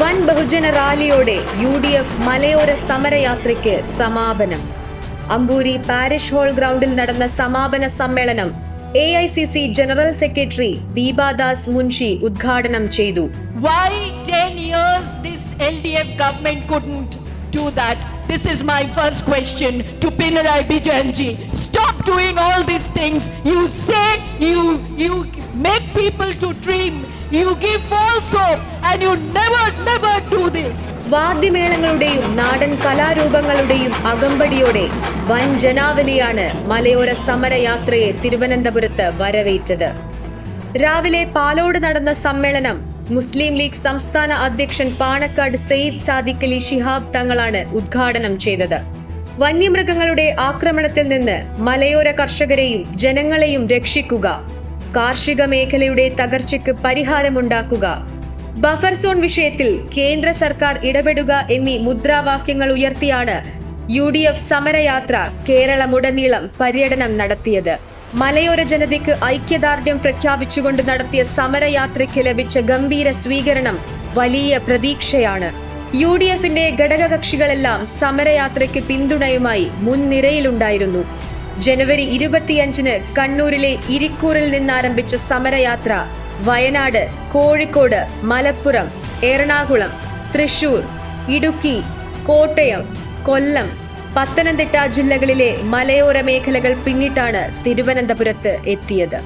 വൻ ബഹുജന റാലിയോടെ U D F മലയോര സമരയാത്രയ്ക്ക് സമാപനം അമ്പൂരി പാരിഷ് ഹാൾ ഗ്രൗണ്ടിൽ നടന്ന സമാപന സമ്മേളനം A I C C general secretary Deepa Das Munshi ഉദ്ഘാടനം ചെയ്തു Why 10 years this LDF government couldn't do that? This is my first question to Pinarayi Bijanji. Stop doing all these things. You say you you make people to dream. You give false hope വാദ്യമേളങ്ങളുടെയും നാടൻ കലാരൂപങ്ങളുടെയും അകമ്പടിയോടെ വൻ ജനാവലിയാണ് മലയോര സമരയാത്രയെ തിരുവനന്തപുരത്ത് വരവേറ്റത്. രാവിലെ പാലോട് നടന്ന സമ്മേളനം മുസ്ലിം ലീഗ് സംസ്ഥാന അധ്യക്ഷൻ പാണക്കാട് സയ്യിദ് സാദിഖ് അലി ഷിഹാബ് തങ്ങളാണ് ഉദ്ഘാടനം ചെയ്തത്. വന്യമൃഗങ്ങളുടെ ആക്രമണത്തിൽ നിന്ന് മലയോര കർഷകരെയും ജനങ്ങളെയും രക്ഷിക്കുക കാർഷിക മേഖലയുടെ തകർച്ചയ്ക്ക് പരിഹാരമുണ്ടാക്കുക ബഫർ സോൺ വിഷയത്തിൽ കേന്ദ്ര സർക്കാർ ഇടപെടുക എന്നീ മുദ്രാവാക്യങ്ങൾ ഉയർത്തിയാണ് യു ഡി എഫ് സമരയാത്ര കേരളമുടനീളം പര്യടനം നടത്തിയത്. മലയോര ജനതയ്ക്ക് ഐക്യദാർഢ്യം പ്രഖ്യാപിച്ചുകൊണ്ട് നടത്തിയ സമരയാത്രയ്ക്ക് ലഭിച്ച ഗംഭീര സ്വീകരണം വലിയ പ്രതീക്ഷയാണ്. യു ഡി എഫിന്റെ ഘടകകക്ഷികളെല്ലാം സമരയാത്രയ്ക്ക് പിന്തുണയുമായി മുൻനിരയിലുണ്ടായിരുന്നു. ജനുവരി ഇരുപത്തിയഞ്ചിന് കണ്ണൂരിലെ ഇരിക്കൂറിൽ നിന്നാരംഭിച്ച സമരയാത്ര വയനാട് കോഴിക്കോട് മലപ്പുറം എറണാകുളം തൃശൂർ ഇടുക്കി കോട്ടയം കൊല്ലം പത്തനംതിട്ട ജില്ലകളിലെ മലയോര മേഖലകൾ പിന്നിട്ടാണ് തിരുവനന്തപുരത്ത് എത്തിയത്.